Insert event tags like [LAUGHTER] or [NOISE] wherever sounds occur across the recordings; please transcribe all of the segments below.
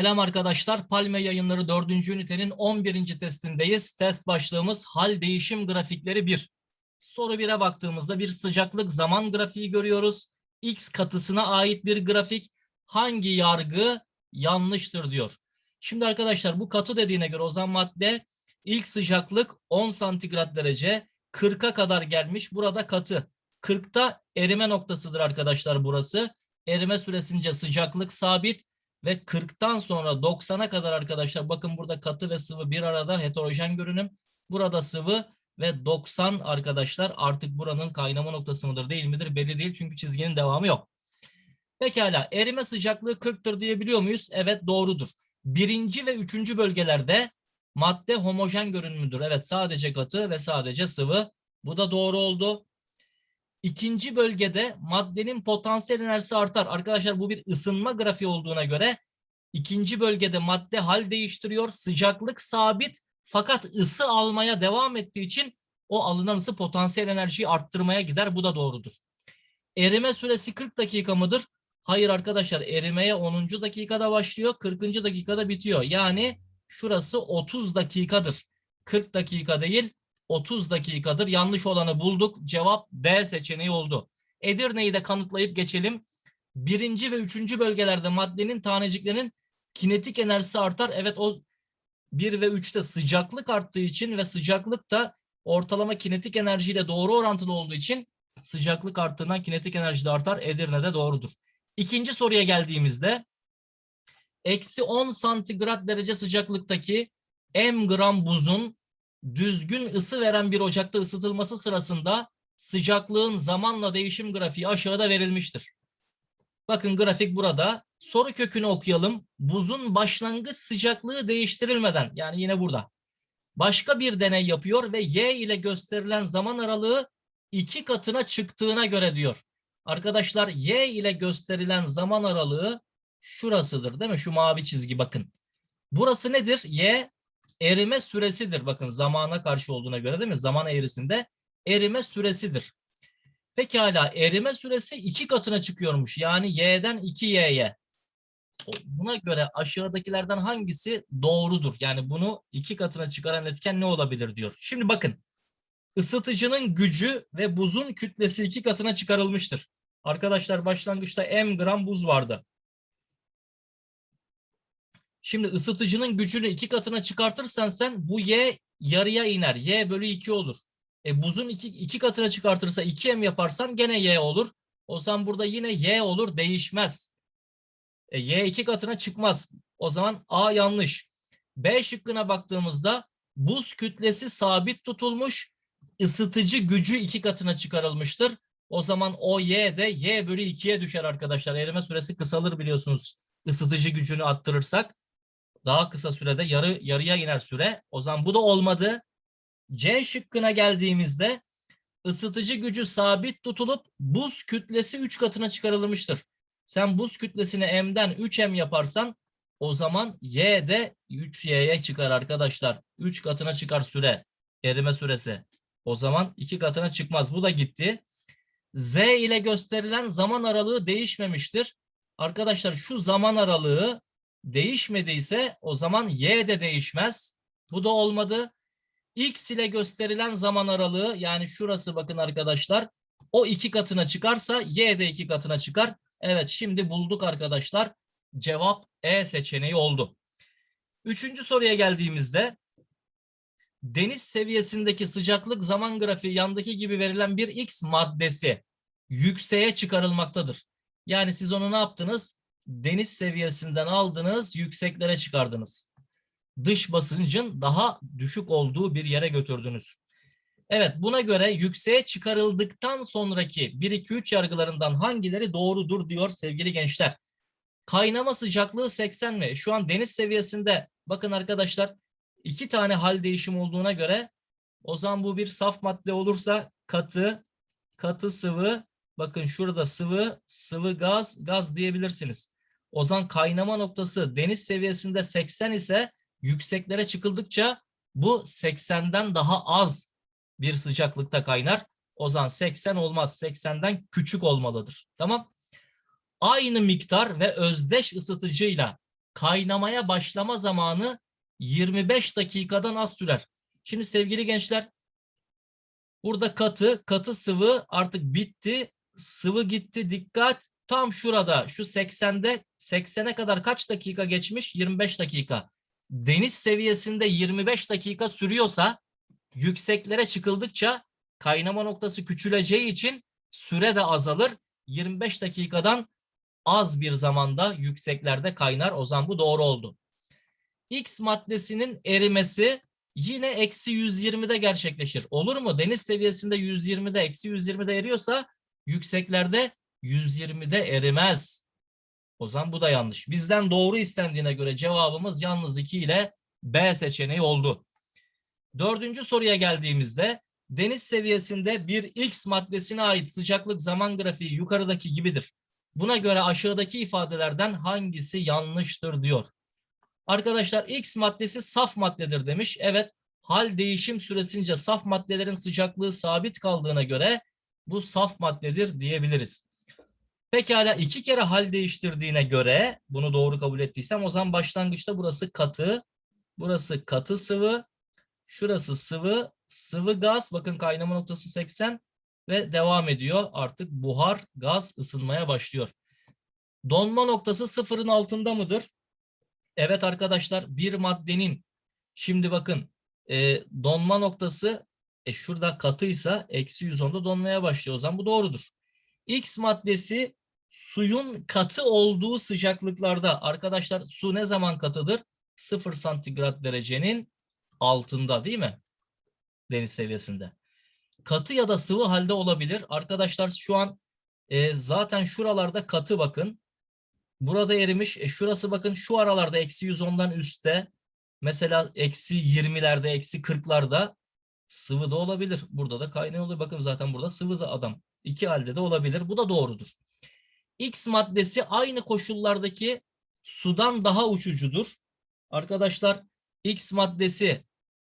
Selam arkadaşlar. Palme yayınları 4. ünitenin 11. testindeyiz. Test başlığımız hal değişim grafikleri 1. Soru 1'e baktığımızda bir sıcaklık zaman grafiği görüyoruz. X katısına ait bir grafik. Hangi yargı yanlıştır diyor. Şimdi arkadaşlar bu katı dediğine göre o zaman madde ilk sıcaklık 10 santigrat derece 40'a kadar gelmiş. Burada katı. 40'ta erime noktasıdır arkadaşlar burası. Erime süresince sıcaklık sabit ve 40'tan sonra 90'a kadar arkadaşlar bakın burada katı ve sıvı bir arada heterojen görünüm. Burada sıvı ve 90 arkadaşlar artık buranın kaynama noktası mıdır değil midir belli değil çünkü çizginin devamı yok. Pekala erime sıcaklığı 40'tır diyebiliyor muyuz? Evet doğrudur. Birinci ve üçüncü bölgelerde madde homojen görünümüdür. Evet sadece katı ve sadece sıvı. Bu da doğru oldu. İkinci bölgede maddenin potansiyel enerjisi artar. Arkadaşlar bu bir ısınma grafiği olduğuna göre ikinci bölgede madde hal değiştiriyor. Sıcaklık sabit fakat ısı almaya devam ettiği için o alınan ısı potansiyel enerjiyi arttırmaya gider. Bu da doğrudur. Erime süresi 40 dakika mıdır? Hayır arkadaşlar erimeye 10. dakikada başlıyor. 40. dakikada bitiyor. Yani şurası 30 dakikadır. 40 dakika değil 30 dakikadır. Yanlış olanı bulduk. Cevap D seçeneği oldu. Edirne'yi de kanıtlayıp geçelim. Birinci ve üçüncü bölgelerde maddenin taneciklerinin kinetik enerjisi artar. Evet o 1 ve 3'te sıcaklık arttığı için ve sıcaklık da ortalama kinetik enerjiyle doğru orantılı olduğu için sıcaklık arttığından kinetik enerji de artar. Edirne'de doğrudur. İkinci soruya geldiğimizde eksi 10 santigrat derece sıcaklıktaki m gram buzun düzgün ısı veren bir ocakta ısıtılması sırasında sıcaklığın zamanla değişim grafiği aşağıda verilmiştir. Bakın grafik burada. Soru kökünü okuyalım. Buzun başlangıç sıcaklığı değiştirilmeden yani yine burada. Başka bir deney yapıyor ve y ile gösterilen zaman aralığı iki katına çıktığına göre diyor. Arkadaşlar y ile gösterilen zaman aralığı şurasıdır değil mi? Şu mavi çizgi bakın. Burası nedir? Y erime süresidir. Bakın zamana karşı olduğuna göre değil mi? Zaman eğrisinde erime süresidir. Pekala erime süresi iki katına çıkıyormuş. Yani y'den 2y'ye. Buna göre aşağıdakilerden hangisi doğrudur? Yani bunu iki katına çıkaran etken ne olabilir diyor. Şimdi bakın ısıtıcının gücü ve buzun kütlesi iki katına çıkarılmıştır. Arkadaşlar başlangıçta m gram buz vardı. Şimdi ısıtıcının gücünü iki katına çıkartırsan sen bu y yarıya iner. y bölü 2 olur. E buzun iki, iki katına çıkartırsa 2m yaparsan gene y olur. O zaman burada yine y olur değişmez. E, y iki katına çıkmaz. O zaman A yanlış. B şıkkına baktığımızda buz kütlesi sabit tutulmuş. ısıtıcı gücü iki katına çıkarılmıştır. O zaman o y de y bölü 2'ye düşer arkadaşlar. Erime süresi kısalır biliyorsunuz. Isıtıcı gücünü arttırırsak daha kısa sürede yarı yarıya iner süre. O zaman bu da olmadı. C şıkkına geldiğimizde ısıtıcı gücü sabit tutulup buz kütlesi 3 katına çıkarılmıştır. Sen buz kütlesini M'den 3M yaparsan o zaman Y de 3Y'ye çıkar arkadaşlar. 3 katına çıkar süre. Erime süresi. O zaman 2 katına çıkmaz. Bu da gitti. Z ile gösterilen zaman aralığı değişmemiştir. Arkadaşlar şu zaman aralığı değişmediyse o zaman y de değişmez. Bu da olmadı. X ile gösterilen zaman aralığı yani şurası bakın arkadaşlar o iki katına çıkarsa y de iki katına çıkar. Evet şimdi bulduk arkadaşlar. Cevap E seçeneği oldu. Üçüncü soruya geldiğimizde deniz seviyesindeki sıcaklık zaman grafiği yandaki gibi verilen bir X maddesi yükseğe çıkarılmaktadır. Yani siz onu ne yaptınız? Deniz seviyesinden aldınız, yükseklere çıkardınız. Dış basıncın daha düşük olduğu bir yere götürdünüz. Evet buna göre yükseğe çıkarıldıktan sonraki 1-2-3 yargılarından hangileri doğrudur diyor sevgili gençler. Kaynama sıcaklığı 80 mi? Şu an deniz seviyesinde bakın arkadaşlar iki tane hal değişim olduğuna göre o zaman bu bir saf madde olursa katı, katı sıvı, bakın şurada sıvı, sıvı gaz, gaz diyebilirsiniz. O zaman kaynama noktası deniz seviyesinde 80 ise yükseklere çıkıldıkça bu 80'den daha az bir sıcaklıkta kaynar. O zaman 80 olmaz. 80'den küçük olmalıdır. Tamam. Aynı miktar ve özdeş ısıtıcıyla kaynamaya başlama zamanı 25 dakikadan az sürer. Şimdi sevgili gençler burada katı, katı sıvı artık bitti. Sıvı gitti. Dikkat. Tam şurada şu 80'de 80'e kadar kaç dakika geçmiş? 25 dakika. Deniz seviyesinde 25 dakika sürüyorsa yükseklere çıkıldıkça kaynama noktası küçüleceği için süre de azalır. 25 dakikadan az bir zamanda yükseklerde kaynar. O zaman bu doğru oldu. X maddesinin erimesi yine eksi 120'de gerçekleşir. Olur mu? Deniz seviyesinde 120'de eksi 120'de eriyorsa yükseklerde 120'de erimez. O zaman bu da yanlış. Bizden doğru istendiğine göre cevabımız yalnız 2 ile B seçeneği oldu. Dördüncü soruya geldiğimizde deniz seviyesinde bir X maddesine ait sıcaklık zaman grafiği yukarıdaki gibidir. Buna göre aşağıdaki ifadelerden hangisi yanlıştır diyor. Arkadaşlar X maddesi saf maddedir demiş. Evet hal değişim süresince saf maddelerin sıcaklığı sabit kaldığına göre bu saf maddedir diyebiliriz. Pekala iki kere hal değiştirdiğine göre bunu doğru kabul ettiysem o zaman başlangıçta burası katı, burası katı sıvı, şurası sıvı, sıvı gaz bakın kaynama noktası 80 ve devam ediyor. Artık buhar gaz ısınmaya başlıyor. Donma noktası sıfırın altında mıdır? Evet arkadaşlar bir maddenin şimdi bakın e, donma noktası e, şurada katıysa eksi 110'da donmaya başlıyor. O zaman bu doğrudur. X maddesi suyun katı olduğu sıcaklıklarda arkadaşlar su ne zaman katıdır? 0 santigrat derecenin altında değil mi? Deniz seviyesinde. Katı ya da sıvı halde olabilir. Arkadaşlar şu an e, zaten şuralarda katı bakın. Burada erimiş. E, şurası bakın şu aralarda eksi 110'dan üstte. Mesela eksi 20'lerde, eksi 40'larda sıvı da olabilir. Burada da kaynağı oluyor. Bakın zaten burada sıvı adam. İki halde de olabilir. Bu da doğrudur. X maddesi aynı koşullardaki sudan daha uçucudur. Arkadaşlar X maddesi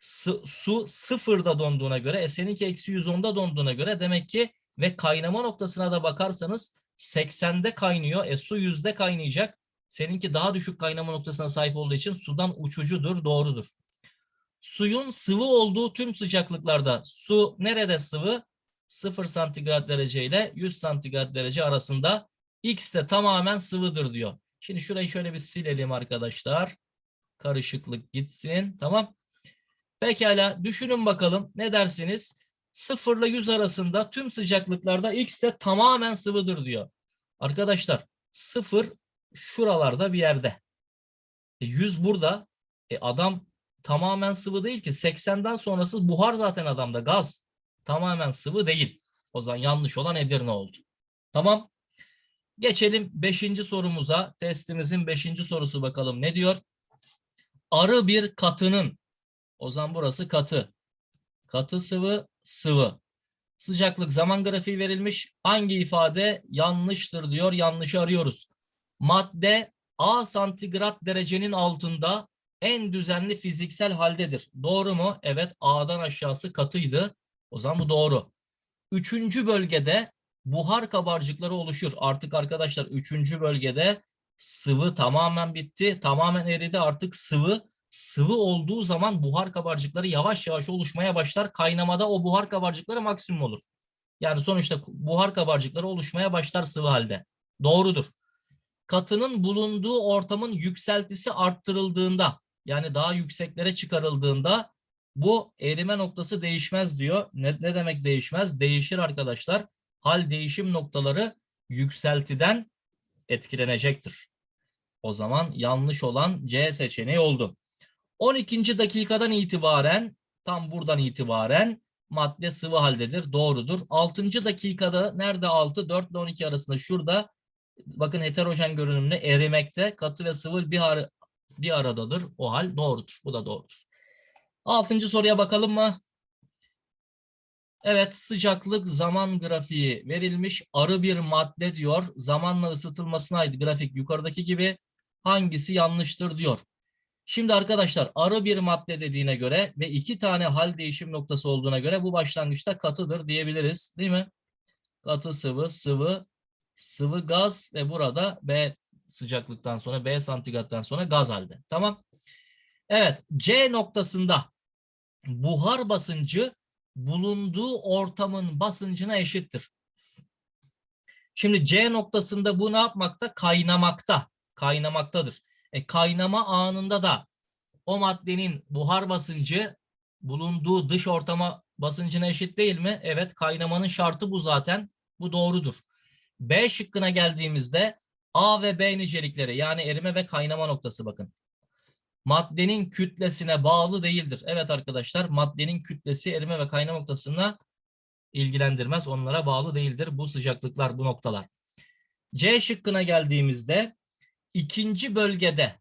su, sıfırda donduğuna göre, e seninki eksi 110'da donduğuna göre demek ki ve kaynama noktasına da bakarsanız 80'de kaynıyor. E su yüzde kaynayacak. Seninki daha düşük kaynama noktasına sahip olduğu için sudan uçucudur, doğrudur. Suyun sıvı olduğu tüm sıcaklıklarda su nerede sıvı? 0 santigrat derece ile 100 santigrat derece arasında X de tamamen sıvıdır diyor. Şimdi şurayı şöyle bir silelim arkadaşlar. Karışıklık gitsin. Tamam. Pekala düşünün bakalım ne dersiniz? 0 ile 100 arasında tüm sıcaklıklarda X de tamamen sıvıdır diyor. Arkadaşlar 0 şuralarda bir yerde. E 100 burada. E adam tamamen sıvı değil ki. 80'den sonrası buhar zaten adamda gaz. Tamamen sıvı değil. O zaman yanlış olan Edirne oldu. Tamam. Geçelim 5. sorumuza. Testimizin 5. sorusu bakalım ne diyor? Arı bir katının. O zaman burası katı. Katı sıvı, sıvı. Sıcaklık zaman grafiği verilmiş. Hangi ifade yanlıştır diyor. Yanlışı arıyoruz. Madde A santigrat derecenin altında en düzenli fiziksel haldedir. Doğru mu? Evet A'dan aşağısı katıydı. O zaman bu doğru. Üçüncü bölgede buhar kabarcıkları oluşur. Artık arkadaşlar üçüncü bölgede sıvı tamamen bitti. Tamamen eridi artık sıvı. Sıvı olduğu zaman buhar kabarcıkları yavaş yavaş oluşmaya başlar. Kaynamada o buhar kabarcıkları maksimum olur. Yani sonuçta buhar kabarcıkları oluşmaya başlar sıvı halde. Doğrudur. Katının bulunduğu ortamın yükseltisi arttırıldığında yani daha yükseklere çıkarıldığında bu erime noktası değişmez diyor. Ne, ne demek değişmez? Değişir arkadaşlar. Hal değişim noktaları yükseltiden etkilenecektir. O zaman yanlış olan C seçeneği oldu. 12. dakikadan itibaren tam buradan itibaren madde sıvı haldedir. Doğrudur. 6. dakikada nerede 6? 4 ile 12 arasında şurada bakın heterojen görünümlü erimekte katı ve sıvı bir, ar bir aradadır. O hal doğrudur. Bu da doğrudur. Altıncı soruya bakalım mı? Evet sıcaklık zaman grafiği verilmiş. Arı bir madde diyor. Zamanla ısıtılmasına ait grafik yukarıdaki gibi hangisi yanlıştır diyor. Şimdi arkadaşlar arı bir madde dediğine göre ve iki tane hal değişim noktası olduğuna göre bu başlangıçta katıdır diyebiliriz değil mi? Katı sıvı, sıvı, sıvı gaz ve burada B sıcaklıktan sonra B santigrattan sonra gaz halde. Tamam. Evet C noktasında buhar basıncı bulunduğu ortamın basıncına eşittir. Şimdi C noktasında bu ne yapmakta? Kaynamakta. Kaynamaktadır. E, kaynama anında da o maddenin buhar basıncı bulunduğu dış ortama basıncına eşit değil mi? Evet kaynamanın şartı bu zaten. Bu doğrudur. B şıkkına geldiğimizde A ve B nicelikleri yani erime ve kaynama noktası bakın. Maddenin kütlesine bağlı değildir. Evet arkadaşlar maddenin kütlesi erime ve kaynama noktasına ilgilendirmez. Onlara bağlı değildir bu sıcaklıklar, bu noktalar. C şıkkına geldiğimizde ikinci bölgede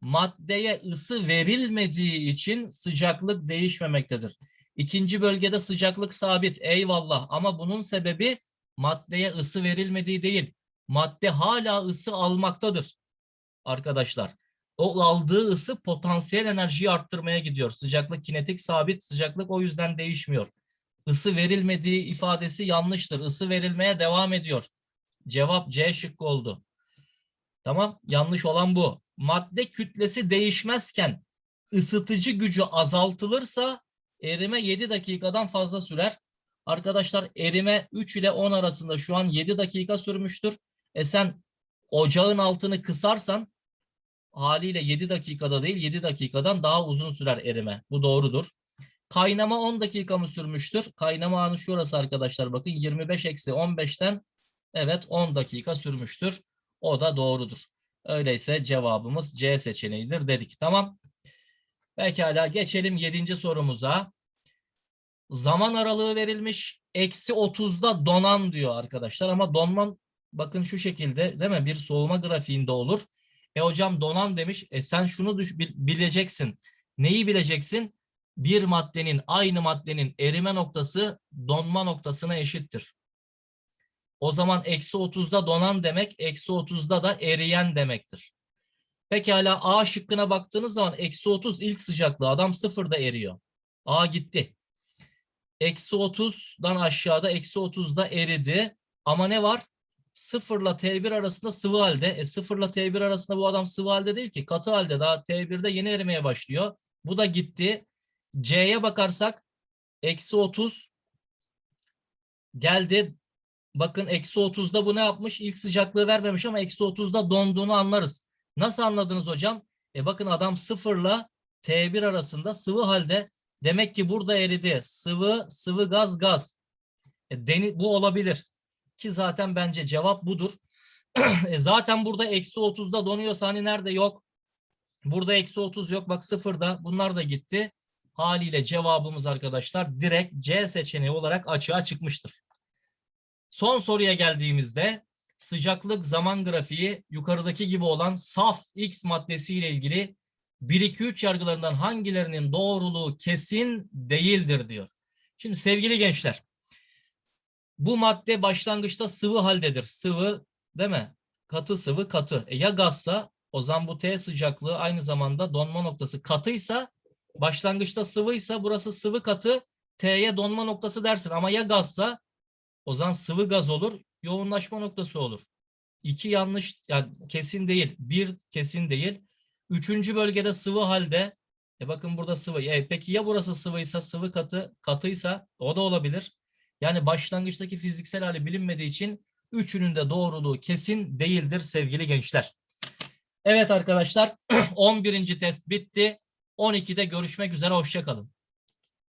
maddeye ısı verilmediği için sıcaklık değişmemektedir. İkinci bölgede sıcaklık sabit eyvallah ama bunun sebebi maddeye ısı verilmediği değil. Madde hala ısı almaktadır arkadaşlar. O aldığı ısı potansiyel enerjiyi arttırmaya gidiyor. Sıcaklık kinetik sabit, sıcaklık o yüzden değişmiyor. Isı verilmediği ifadesi yanlıştır. Isı verilmeye devam ediyor. Cevap C şıkkı oldu. Tamam, yanlış olan bu. Madde kütlesi değişmezken ısıtıcı gücü azaltılırsa erime 7 dakikadan fazla sürer. Arkadaşlar erime 3 ile 10 arasında şu an 7 dakika sürmüştür. E sen ocağın altını kısarsan haliyle 7 dakikada değil 7 dakikadan daha uzun sürer erime. Bu doğrudur. Kaynama 10 dakika mı sürmüştür? Kaynama anı şurası arkadaşlar bakın 25 eksi 15'ten evet 10 dakika sürmüştür. O da doğrudur. Öyleyse cevabımız C seçeneğidir dedik. Tamam. Pekala geçelim 7. sorumuza. Zaman aralığı verilmiş. Eksi 30'da donan diyor arkadaşlar ama donman bakın şu şekilde değil mi? Bir soğuma grafiğinde olur. E hocam donan demiş. E sen şunu düş, bil- bileceksin. Neyi bileceksin? Bir maddenin aynı maddenin erime noktası donma noktasına eşittir. O zaman eksi 30'da donan demek eksi 30'da da eriyen demektir. Pekala A şıkkına baktığınız zaman eksi 30 ilk sıcaklığı adam sıfırda eriyor. A gitti. Eksi 30'dan aşağıda eksi 30'da eridi. Ama ne var? Sıfırla T1 arasında sıvı halde. E sıfırla T1 arasında bu adam sıvı halde değil ki. Katı halde daha T1'de yeni erimeye başlıyor. Bu da gitti. C'ye bakarsak eksi 30 geldi. Bakın eksi 30'da bu ne yapmış? İlk sıcaklığı vermemiş ama eksi 30'da donduğunu anlarız. Nasıl anladınız hocam? E bakın adam sıfırla T1 arasında sıvı halde. Demek ki burada eridi. Sıvı, sıvı gaz, gaz. E deni, bu olabilir. Ki zaten bence cevap budur. [CLEARS THROAT] e zaten burada eksi 30'da donuyorsa hani nerede yok? Burada eksi 30 yok. Bak sıfırda. Bunlar da gitti. Haliyle cevabımız arkadaşlar direkt C seçeneği olarak açığa çıkmıştır. Son soruya geldiğimizde sıcaklık zaman grafiği yukarıdaki gibi olan saf X maddesi ile ilgili 1-2-3 yargılarından hangilerinin doğruluğu kesin değildir diyor. Şimdi sevgili gençler bu madde başlangıçta sıvı haldedir. Sıvı değil mi? Katı sıvı katı. E ya gazsa o zaman bu T sıcaklığı aynı zamanda donma noktası katıysa başlangıçta sıvıysa burası sıvı katı T'ye donma noktası dersin ama ya gazsa o zaman sıvı gaz olur, yoğunlaşma noktası olur. İki yanlış, yani kesin değil, bir kesin değil. Üçüncü bölgede sıvı halde, e bakın burada sıvı. E peki ya burası sıvıysa, sıvı katı, katıysa o da olabilir. Yani başlangıçtaki fiziksel hali bilinmediği için üçünün de doğruluğu kesin değildir sevgili gençler. Evet arkadaşlar [CLEARS THROAT] 11. test bitti. 12'de görüşmek üzere, hoşçakalın.